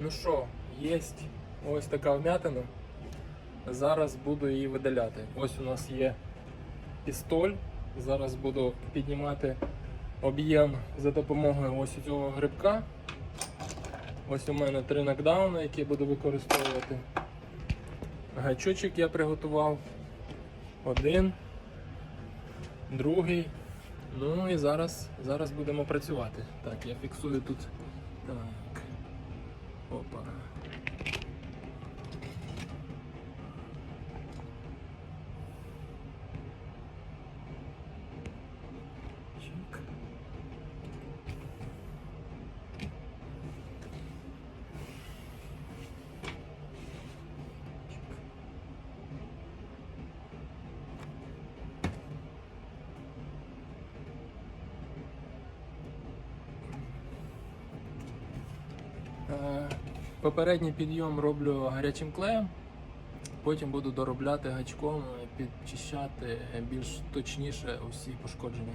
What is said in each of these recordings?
Ну що, є ось така вмятина. Зараз буду її видаляти. Ось у нас є пістоль. Зараз буду піднімати об'єм за допомогою ось цього грибка. Ось у мене три нокдауни, які буду використовувати. Гачочок я приготував. Один, другий. Ну і зараз, зараз будемо працювати. Так, я фіксую тут. Так. Opa. Попередній підйом роблю гарячим клеєм, потім буду доробляти гачком, е, підчищати більш точніше усі пошкодження.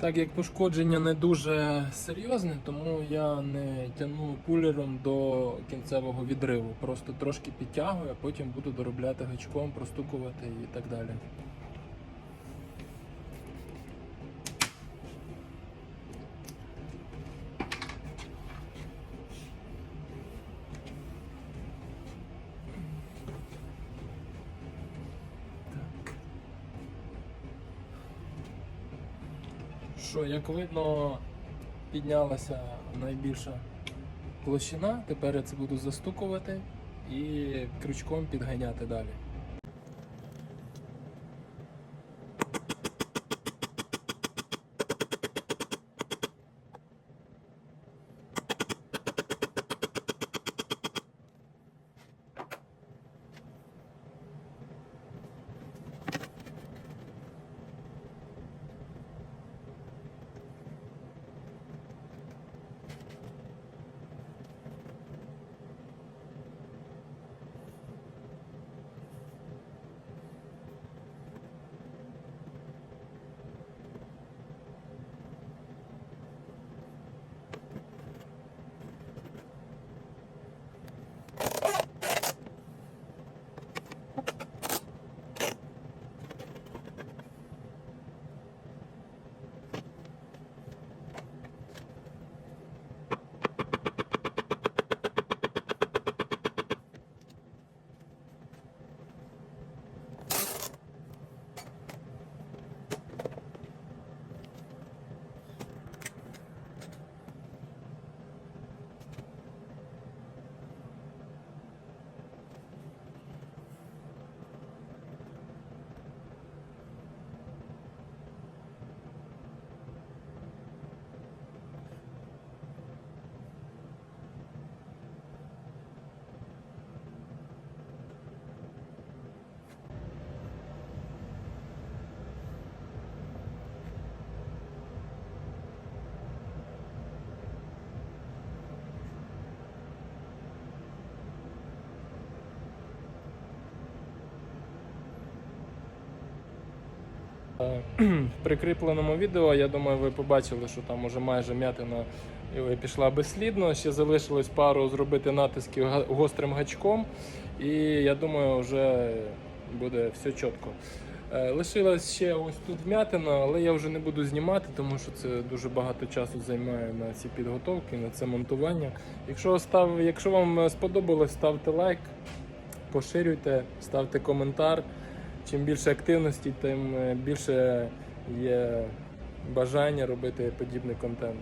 Так як пошкодження не дуже серйозне, тому я не тягну кулером до кінцевого відриву. Просто трошки підтягую, а потім буду доробляти гачком, простукувати і так далі. Що, як видно, піднялася найбільша площина. Тепер я це буду застукувати і крючком підганяти далі. В прикріпленому відео, я думаю, ви побачили, що там уже майже м'ятина пішла безслідно. Ще залишилось пару зробити натисків гострим гачком, і я думаю, вже буде все чітко. Е, Лишилась ще ось тут вмятина, але я вже не буду знімати, тому що це дуже багато часу займає на ці підготовки, на це монтування. Якщо, став, якщо вам сподобалось, ставте лайк, поширюйте, ставте коментар. Чим більше активності, тим е, більше є бажання робити подібний контент.